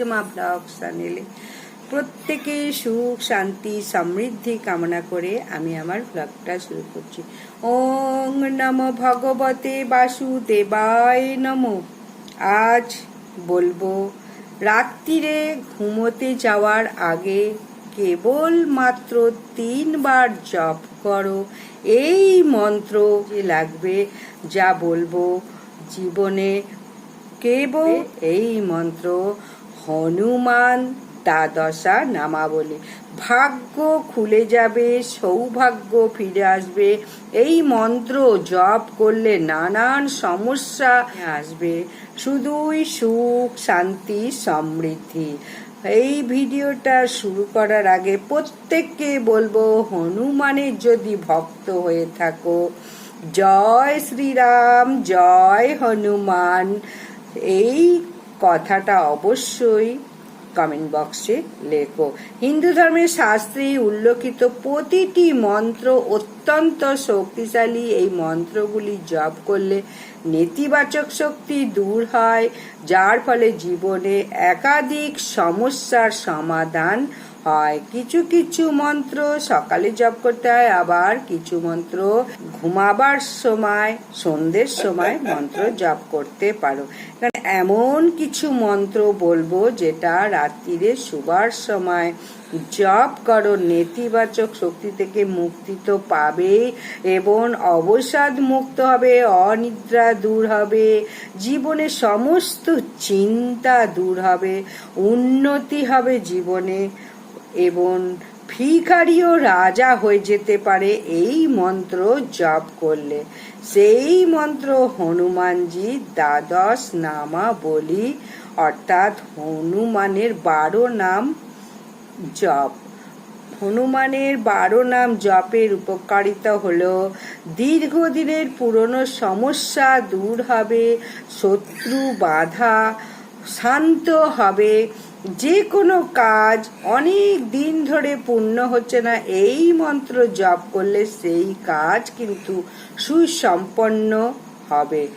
সূর্যমা blog চ্যানেলে প্রত্যেকে সুখ, শান্তি, সমৃদ্ধি কামনা করে আমি আমার ব্লগটা শুরু করছি। ওং নম ভগবতে বাসুদেবায় নম। আজ বলব, রাত্রিরে ঘুমোতে যাওয়ার আগে কেবল মাত্র তিনবার জপ করো। এই মন্ত্র যে লাগবে, যা বলব, জীবনে কেবল এই মন্ত্র হনুমান দ্বাদশা নামাবলী। ভাগ্য খুলে যাবে, সৌভাগ্য ফিরে আসবে। এই মন্ত্র জপ করলে নানান সমস্যা আসবে। শুধুই সুখ, শান্তি, সমৃদ্ধি। এই ভিডিওটা শুরু করার আগে প্রত্যেককে বলব, হনুমানের যদি ভক্ত হয়ে থাকো, জয় শ্রীরাম, জয় হনুমান। এই কথাটা অবশ্যই কমেন্ট বক্সে লেখো। হিন্দু ধর্মের শাস্ত্রে উল্লেখিত প্রতিটি মন্ত্র অত্যন্ত শক্তিশালী। এই মন্ত্রগুলি জপ করলে নেতিবাচক শক্তি দূর হয়, যার ফলে জীবনে একাধিক সমস্যার সমাধান হয়। কিছু কিছু মন্ত্র সকালে জপ করতে হয়, আবার কিছু মন্ত্র ঘুমাবার সময়, সন্ধ্যের সময় মন্ত্র জপ করতে পারো। এমন কিছু মন্ত্র বলব যেটা রাত্রিরে শুবার সময় জপ করো, নেতিবাচক শক্তি থেকে মুক্তি তো পাবে এবং অবসাদ মুক্ত হবে, অনিদ্রা দূর হবে, জীবনে সমস্ত চিন্তা দূর হবে, উন্নতি হবে জীবনে। এবং ভিখারিও রাজা হয়ে যেতে পারে এই মন্ত্র জপ করলে। সেই মন্ত্র হনুমানজি দ্বাদশ নামা বলি, অর্থাৎ হনুমানের বারো নাম জপ। হনুমানের বারো নাম জপের উপকারিতা হলো, দীর্ঘদিনের পুরনো সমস্যা দূর হবে, শত্রু বাধা শান্ত হবে যে কোনো কাজ অনেক দিন ধরে পূর্ণ হচ্ছে না, এই মন্ত্র জপ করলে সেই কাজ কিন্তু সুসম্পন্ন হবে।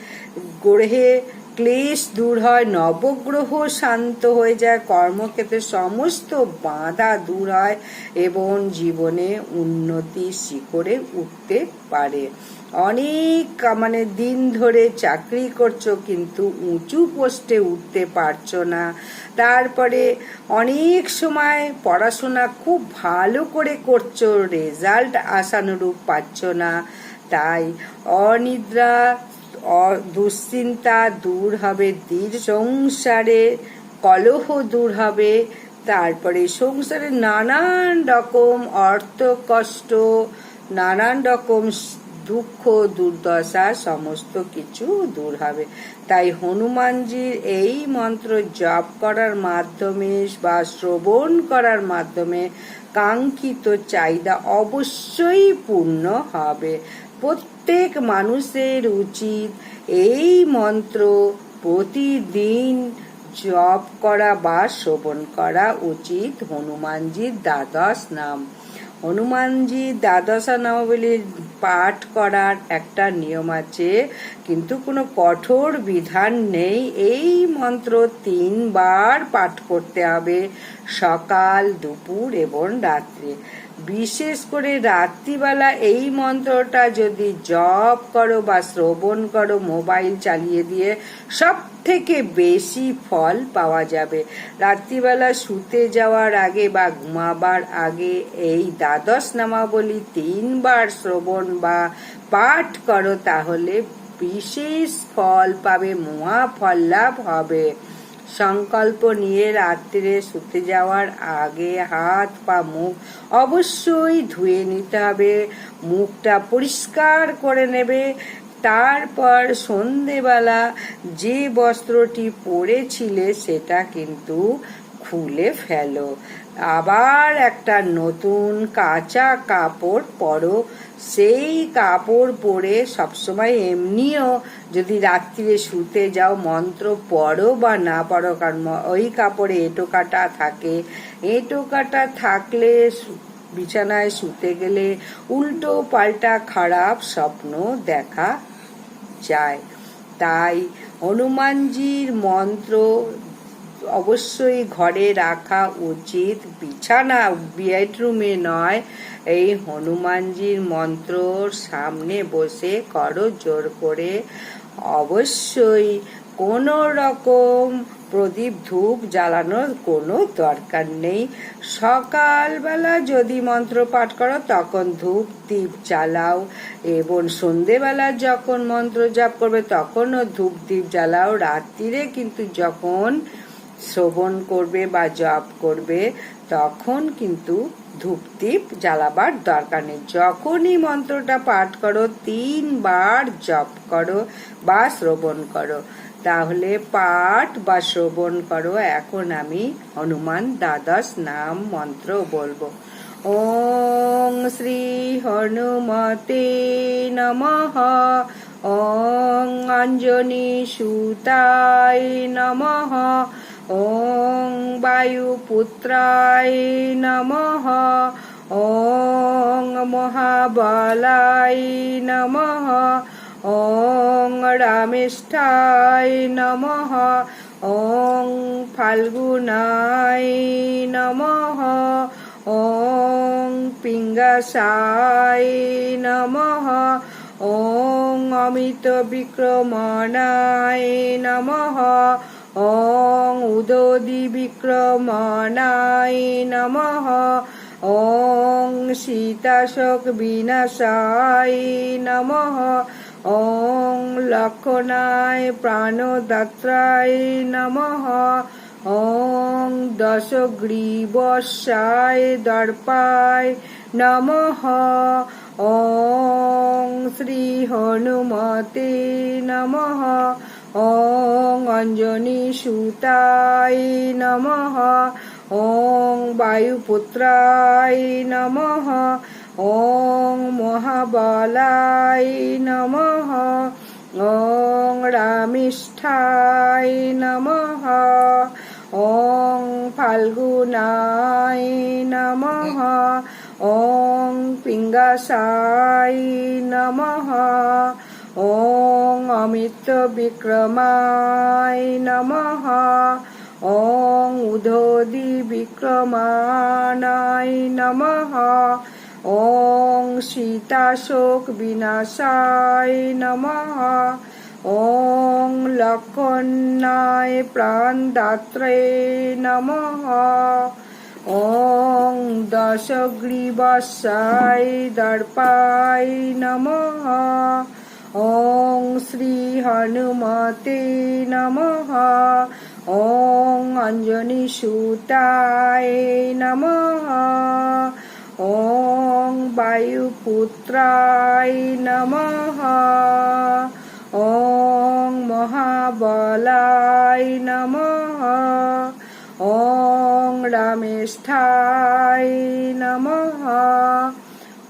গ্রহে ক্লেশ দূর হয়, নবগ্রহ শান্ত হয়ে যায়, কর্মক্ষেত্রে সমস্ত বাধা দূর হয় এবং জীবনে উন্নতি শিখরে উঠতে পারে। অনেক মানে দিন ধরে চাকরি করছ, কিন্তু উঁচু পোস্টে উঠতে পারছ না। তারপরে অনেক সময় পড়াশোনা খুব ভালো করে করছ, রেজাল্ট আশানুরূপ পাচ্ছ না। তাই অনিদ্রা দুশ্চিন্তা দূর হবে দীর সংসারে কলহ দূর হবে। তারপরে সংসারে নানান রকম অর্থ কষ্ট, নানান রকম দুঃখ, দুর্দশা, সমস্ত কিছু দূর হবে। তাই হনুমানজির এই মন্ত্র জপ করার মাধ্যমে বা শ্রবণ করার মাধ্যমে কাঙ্ক্ষিত চাহিদা অবশ্যই পূর্ণ হবে। প্রত্যেক মানুষের উচিত এই মন্ত্র প্রতিদিন জপ করা বা শ্রবণ করা উচিত হনুমানজির দ্বাদশ নাম। হনুমানজি দ্বাদশা নবলীর পাঠ করার একটা নিয়ম আছে, কিন্তু কোনো কঠোর বিধান নেই। এই মন্ত্র তিনবার পাঠ করতে হবে, সকাল, দুপুর এবং রাত্রে। বিশেষ করে রাত্রিবেলা এই মন্ত্রটা যদি জপ করো বা শ্রবণ করো, মোবাইল চালিয়ে দিয়ে সব থেকে বেশি ফল পাওয়া যাবে। রাত্রিবেলা শুতে যাওয়ার আগে বা ঘুমাবার আগে এই দ্বাদশ নামাবলী তিনবার শ্রবণ বা পাঠ করো, তাহলে বিশেষ ফল পাবে, মহা ফল লাভ হবে। সংকল্প নিয়ে রাত্রে শুতে যাওয়ার আগে হাত পা মুখ অবশ্যই ধুয়ে নিতে হবে। মুখটা পরিষ্কার করে নেবে। তারপর সন্ধেবেলা যে বস্ত্রটি পরেছিলে সেটা কিন্তু খুলে ফেলো। আবার একটা নতুন কাঁচা কাপড় পরো। সেই কাপড় পরে সবসময় এমনিও যদি রাত্রিরে শুতে যাও, মন্ত্র পড়ো বা না পড়ো, কারণ ওই কাপড়ে এঁটো কাটা থাকে। এঁটো কাটা থাকলে বিছানায় শুতে গেলে উল্টো পাল্টা খারাপ স্বপ্ন দেখা যায়। তাই হনুমানজির মন্ত্র অবশ্যই ঘরে রাখা উচিত। বিছানা, বেডরুমে নয়, এই হনুমানজির মন্ত্রর সামনে বসে করো, জোর করে। অবশ্যই কোনো রকম প্রদীপ, ধূপ জ্বালানোর কোনো দরকার নেই। সকালবেলা যদি মন্ত্র পাঠ করো, তখন ধূপ, দীপ জ্বালাও এবং সন্ধেবেলা যখন মন্ত্র জাপ করবে, তখনও ধূপ দ্বীপ জ্বালাও। রাত্রিরে কিন্তু যখন শ্রবণ করবে বা জপ করবে, তখন কিন্তু ধূপদীপ জ্বালাবার দরকার নেই। যখনই মন্ত্রটা পাঠ করো, তিনবার জপ করো বা শ্রবণ করো। তাহলে পাঠ বা শ্রবণ করো, এখন আমি হনুমান দ্বাদশ নাম মন্ত্র বলব। ওং শ্রী হনুমতে নমঃ। ওং অঞ্জনি সুতায় নমঃ। ওং বায়ুপুত্রায় নমঃ। ওং মহাবলায় নমঃ। ওং রামেষ্ঠায় নমঃ। ওং ফাল্গুনায় নমঃ। ওং পিঙ্গাসায় নমঃ। ওং অমিত বিক্রমণায় নমঃ ওং উদোদি বিক্রমণায় নমঃ। ওং সীতাশোক বিনাশায় নমঃ। ওং লক্ষণায় প্রাণদাত্রায় নমঃ। ওং দশগ্রীবর্ষায় দর্পায় নমঃ। ওং অঞ্জনি সুতায় নমঃ ওং বায়ুপুত্রায় নমঃ ওং মহাবলায় নমঃ ওং রামিষ্ঠায় নমঃ ওং ফাল্গুনায় নমঃ ওং পিঙ্গাসায় নমঃ ওং অমিত বিক্রমায় নমঃ। ওং উদোদি বিক্রমানায় নমঃ। ওং সীতাশোক বিনাশায় নমঃ। ওং লক্ষণায় প্রাণদাত্রে নমঃ। ওং দশগ্রীবসায় দর্পায় নমঃ। ওং শ্রী হনুমতে নমঃ। ওং অঞ্জনি সুতায় নমঃ। ওং বায়ুপুত্রায় নমঃ। ওং মহাবলায় নমঃ। ওং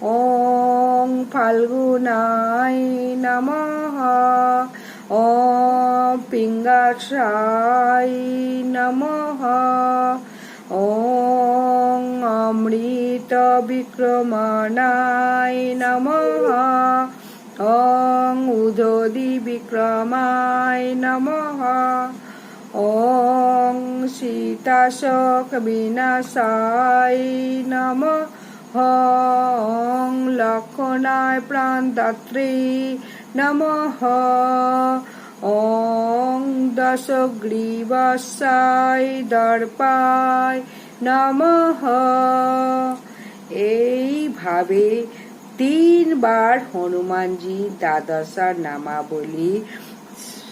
রামেষ্ঠায় নমঃ ওং ফাল্গুনায় নমঃ ওং পিঙ্গাসায় নমঃ ওং অমৃত বিক্রমণায় নমঃ ওং উদোদি বিক্রমায় ওং লক্ষণায় প্রাণদাত্রী নমঃ ওং দশগ্রীবসায় দর্পায় নমঃ এইভাবে তিনবার হনুমানজি দ্বাদশা নামাবলী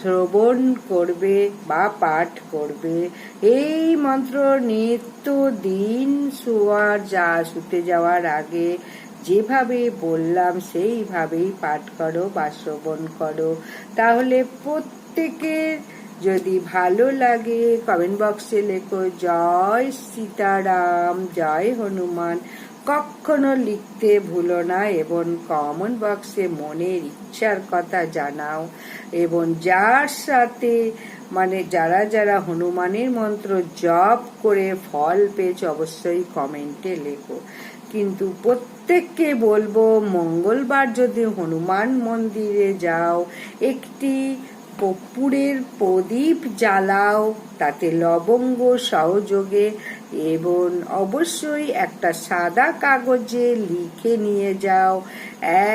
শ্রবণ করবে বা পাঠ করবে। এই মন্ত্র নিত্য দিন শোয়ার, যা শুতে যাওয়ার আগে যেভাবে বললাম, সেইভাবেই পাঠ করো বা শ্রবণ করো। তাহলে প্রত্যেকের যদি ভালো লাগে কমেন্ট বক্সে লেখো, জয় সীতারাম, জয় হনুমান। কখনো লিখতে ভুলো না, এবং কমন বক্সে মনের ইচ্ছার কথা জানাও, এবং যার সাথে মানে যারা যারা হনুমানের মন্ত্র জপ করে ফল পেয়েছে, অবশ্যই কমেন্টে লেখো। কিন্তু প্রত্যেককে বলব, মঙ্গলবার যদি হনুমান মন্দিরে যাও, একটি কর্পূরের প্রদীপ জ্বালাও, তাতে লবঙ্গ সহযোগে এবং অবশ্যই একটা সাদা কাগজে লিখে নিয়ে যাও।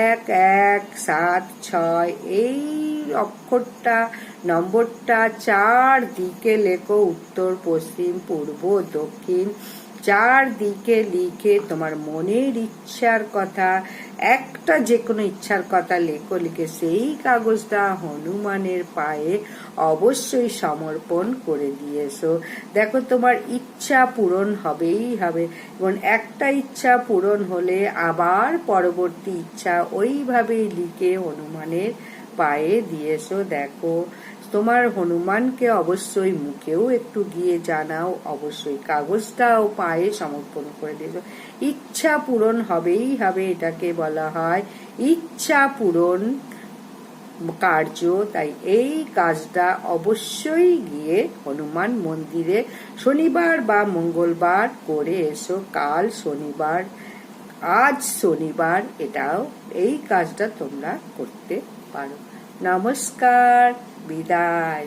এক এক, সাত, ছয়, এই অক্ষরটা, নম্বরটা চার দিকে লেখো, উত্তর, পশ্চিম, পূর্ব, দক্ষিণ। চার দিকে লিখে তোমার মনের ইচ্ছার কথা, একটা যে কোনো ইচ্ছার কথা লেখো, লিখে সেই কাগজটা হনুমানের পায়ে অবশ্যই সমর্পণ করে দিয়েছ। দেখো, তোমার ইচ্ছা পূরণ হবেই হবে। এবং একটা ইচ্ছা পূরণ হলে আবার পরবর্তী ইচ্ছা ওইভাবেই লিখে হনুমানের পায়ে দিয়েছ। দেখো তোমার হনুমানকে অবশ্যই মুখেও একটু গিয়ে জানাও, অবশ্যই কাগজটাও পায়ে সমর্পণ করে দিয়েছ ইচ্ছা পূরণ হবেই হবে এটাকে বলা হয়। ইচ্ছা পূরণ কার্য। তাই এই কাজটা অবশ্যই গিয়ে হনুমান মন্দিরে শনিবার বা মঙ্গলবার করে এসো। কাল শনিবার, আজ শনিবার, এটাও এই কাজটা তোমরা করতে পারো। নমস্কার বিদায়।